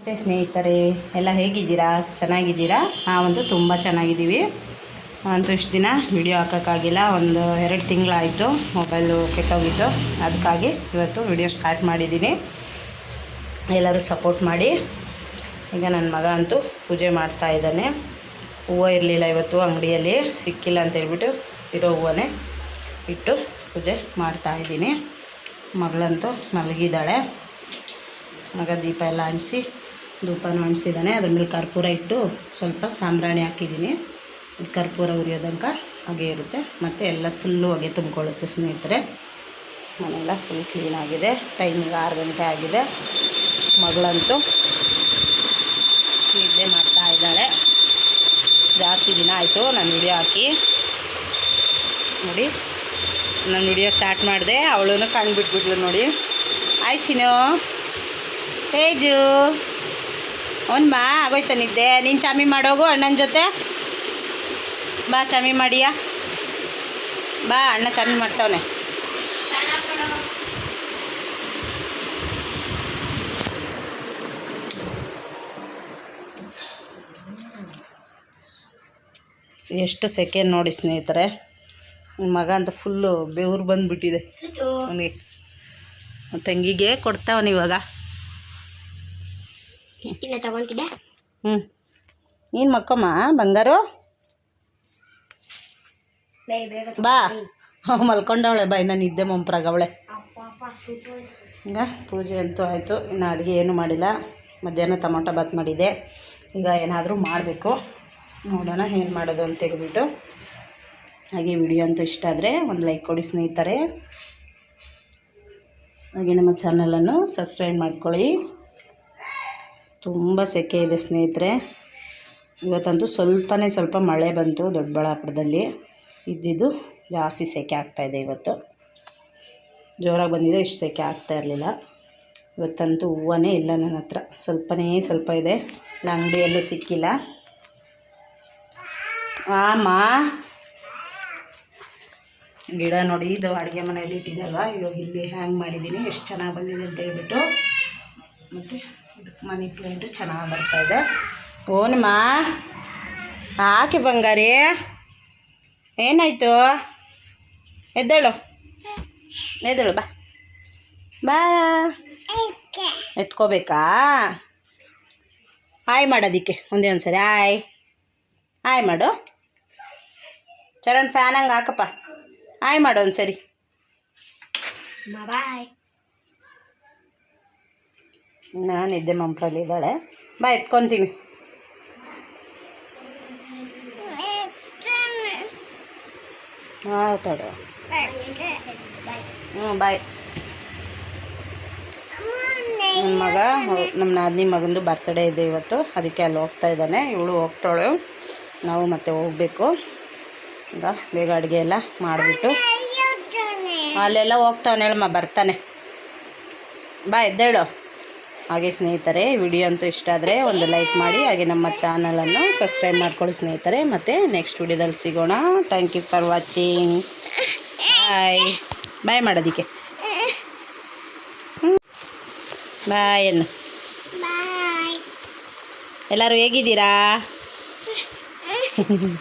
ನಮಸ್ತೆ ಸ್ನೇಹಿತರೆ, ಎಲ್ಲ ಹೇಗಿದ್ದೀರಾ? ಚೆನ್ನಾಗಿದ್ದೀರಾ? ನಾವಂತೂ ತುಂಬ ಚೆನ್ನಾಗಿದ್ದೀವಿ. ಅಂತೂ ಇಷ್ಟು ದಿನ ವಿಡಿಯೋ ಹಾಕೋಕ್ಕಾಗಿಲ್ಲ, ಒಂದು ಎರಡು ತಿಂಗಳಾಯಿತು ಮೊಬೈಲು ಕೆಟ್ಟೋಗಿದ್ದು ಅದಕ್ಕಾಗಿ ಇವತ್ತು ವಿಡಿಯೋ ಸ್ಟಾರ್ಟ್ ಮಾಡಿದ್ದೀನಿ. ಎಲ್ಲರೂ ಸಪೋರ್ಟ್ ಮಾಡಿ. ಈಗ ನನ್ನ ಮಗ ಅಂತೂ ಪೂಜೆ ಮಾಡ್ತಾ ಇದ್ದಾನೆ. ಹೂವು ಇರಲಿಲ್ಲ ಇವತ್ತು ಅಂಗಡಿಯಲ್ಲಿ, ಸಿಕ್ಕಿಲ್ಲ ಅಂತ ಹೇಳ್ಬಿಟ್ಟು ಇರೋ ಹೂವನ್ನೇ ಇಟ್ಟು ಪೂಜೆ ಮಾಡ್ತಾ ಇದ್ದೀನಿ. ಮಗಳಂತೂ ಮಲಗಿದ್ದಾಳೆ. ಮಗ ದೀಪ ಎಲ್ಲ ಅಂಟಿಸಿ ಧೂಪನೂ ಅಂಟಿಸಿದ್ದಾನೆ ಅದ್ರ ಮೇಲೆ ಕರ್ಪೂರ ಇಟ್ಟು ಸ್ವಲ್ಪ ಸಾಂಬ್ರಾಣಿ ಹಾಕಿದ್ದೀನಿ. ಇದು ಕರ್ಪೂರ ಉರಿಯೋದಂಕ ಹಾಗೆ ಇರುತ್ತೆ. ಮತ್ತು ಎಲ್ಲ ಫುಲ್ಲು ಹೊಗೆ ತುಂಬಿಕೊಳ್ಳುತ್ತೆ ಸ್ನೇಹಿತರೆ. ಮನೆಯೆಲ್ಲ ಫುಲ್ ಕ್ಲೀನ್ ಆಗಿದೆ. ಟೈಮಿಗೆ ಆರು ಗಂಟೆ ಆಗಿದೆ. ಮಗಳಂತೂ ನಿದ್ದೆ ಮಾಡ್ತಾ ಇದ್ದಾಳೆ. ಜಾಸ್ತಿ ದಿನ ಆಯಿತು ನಾನು ವಿಡಿಯೋ ಹಾಕಿ. ನೋಡಿ ನಾನು ವಿಡಿಯೋ ಸ್ಟಾರ್ಟ್ ಮಾಡಿದೆ. ಅವಳೂ ಕಣ್ಣು ಬಿಟ್ಬಿಟ್ಲು ನೋಡಿ. ಆಯ್ತು ಚಿನ್ನು. ತೇಜು ಅವ್ನು ಬಾ ಆಗೋಯ್ತ ನಿದ್ದೆ. ನೀನು ಚಾಮಿ ಮಾಡೋಗು ಅಣ್ಣನ ಜೊತೆ? ಬಾ ಚಾಮಿ ಮಾಡಿಯ? ಬಾ ಅಣ್ಣ ಚಾಮಿ ಮಾಡ್ತಾವನೆ. ಎಷ್ಟು ಸೆಕೆಂಡ್ ನೋಡಿ ಸ್ನೇಹಿತರೆ. ನನ್ನ ಮಗ ಅಂತ ಫುಲ್ಲು ಬೆವ್ರು ಬಂದುಬಿಟ್ಟಿದೆ. ಅವನಿಗೆ ತಂಗಿಗೆ ಕೊಡ್ತಾವನು ಇವಾಗ. ತಗೊಂತಿದ್ದೆ ಹ್ಞೂ ನೀನು ಮಕ್ಕಮ್ಮ ಬಂಗಾರು? ಬೇಗ ಬಾ. ಅವ್ ಮಲ್ಕೊಂಡವಳೆ ಬಾ ಇನ್ನ ನಿದ್ದೆ ಮಂಪ್ರಾಗವಳೆ ಈಗ ಪೂಜೆ ಅಂತೂ ಆಯಿತು ಇನ್ನು ಅಡುಗೆ ಏನೂ ಮಾಡಿಲ್ಲ. ಮಧ್ಯಾಹ್ನ ಟೊಮೊಟೊ ಬಾತ್ ಮಾಡಿದೆ. ಈಗ ಏನಾದರೂ ಮಾಡಬೇಕು. ನೋಡೋಣ ಏನು ಮಾಡೋದು ಅಂತ ಹೇಳ್ಬಿಟ್ಟು. ಹಾಗೆ ವಿಡಿಯೋ ಅಂತೂ ಇಷ್ಟ ಆದರೆ ಒಂದು ಲೈಕ್ ಕೊಡಿ ಸ್ನೇಹಿತರೆ. ಹಾಗೆ ನಮ್ಮ ಚಾನಲನ್ನು ಸಬ್ಸ್ಕ್ರೈಬ್ ಮಾಡ್ಕೊಳ್ಳಿ. ತುಂಬ ಸೆಕೆ ಇದೆ ಸ್ನೇಹಿತರೆ. ಇವತ್ತಂತೂ ಸ್ವಲ್ಪನೇ ಸ್ವಲ್ಪ ಮಳೆ ಬಂತು ದೊಡ್ಡಬಳ್ಳಾಪುರದಲ್ಲಿ. ಇದ್ದಿದ್ದು ಜಾಸ್ತಿ ಸೆಕೆ ಆಗ್ತಾಯಿದೆ ಇವತ್ತು. ಜೋರಾಗಿ ಬಂದಿದೆ, ಇಷ್ಟು ಸೆಕೆ ಆಗ್ತಾ ಇರಲಿಲ್ಲ. ಇವತ್ತಂತೂ ಹೂವನೇ ಇಲ್ಲ ನನ್ನ ಹತ್ರ. ಸ್ವಲ್ಪನೇ ಸ್ವಲ್ಪ ಇದೆ. ಅಂಗಡಿಯಲ್ಲೂ ಸಿಕ್ಕಿಲ್ಲ. ಆಮ. ಗಿಡ ನೋಡಿ, ಇದು ಅಡುಗೆ ಮನೆಯಲ್ಲಿ ಇಟ್ಟಿದ್ದಲ್ವ? ಇವಾಗ ಇಲ್ಲಿ ಹ್ಯಾಂಗ್ ಮಾಡಿದ್ದೀನಿ. ಎಷ್ಟು ಚೆನ್ನಾಗಿ ಬಂದಿದೆ ಅಂತ ಹೇಳ್ಬಿಟ್ಟು. ಮತ್ತು ಮನಿ ಪ್ಲೇಟು ಚೆನ್ನಾಗಿ ಇದೆ. ಓನಮ್ಮ ಹಾಕಿ ಬಂಗಾರಿ. ಏನಾಯಿತು? ಎದ್ದೇಳು. ಎದ್ದೇಳು, ಬಾ. ಬಾ. ಎತ್ಕೋಬೇಕಾ? ಹಾಯ್ ಮಾಡೋದಕ್ಕೆ, ಒಂದೇ ಒಂದು ಸರಿ ಆಯ್ ಆಯ್ ಮಾಡು. ಚರಣ್ ಫ್ಯಾನ್ ಹಂಗೆ ಹಾಕಪ್ಪ. ಆಯ್ ಮಾಡು ಒಂದು ಸರಿ ಬಾಯ್. ನಾನು ಇದ್ದೆ ಮಂಪ್ರಲ್ಲಿ ಇದ್ದಾಳೆ. ಬಾ, ಎತ್ಕೊತೀನಿ. ತಡ ಹ್ಞೂ ಬಾಯ್. ನನ್ನ ಮಗ ಹೊ- ನಮ್ಮ ನಾದಿನಿ ಮಗಂದು ಬರ್ತಡೇ ಇದೆ ಇವತ್ತು. ಅದಕ್ಕೆ ಅಲ್ಲಿ ಹೋಗ್ತಾ ಇದ್ದಾನೆ. ಇವಳು ಹೋಗ್ತಾಳು. ನಾವು ಮತ್ತೆ ಹೋಗಬೇಕು. ಈಗ ಬೇಗ ಅಡುಗೆ ಎಲ್ಲ ಮಾಡಿಬಿಟ್ಟು. ಅಲ್ಲೆಲ್ಲ ಹೋಗ್ತಾವನೇಳಮ್ಮ ಬರ್ತಾನೆ. ಬಾ, ಎದ್ದೇಳು. ಹಾಗೆ ಸ್ನೇಹಿತರೆ ವಿಡಿಯೋ ಅಂತೂ ಇಷ್ಟ ಆದರೆ ಒಂದು ಲೈಕ್ ಮಾಡಿ ಹಾಗೆ ನಮ್ಮ ಚಾನಲನ್ನು ಸಬ್ಸ್ಕ್ರೈಬ್ ಮಾಡ್ಕೊಳ್ಳಿ ಸ್ನೇಹಿತರೆ. ಮತ್ತು ನೆಕ್ಸ್ಟ್ ವಿಡಿಯೋದಲ್ಲಿ ಸಿಗೋಣ. Thank you for watching bye bye ಮಾಡೋದಕ್ಕೆ. ಬಾಯ್ ಅನ್ನು. ಎಲ್ಲರೂ ಹೇಗಿದ್ದೀರಾ?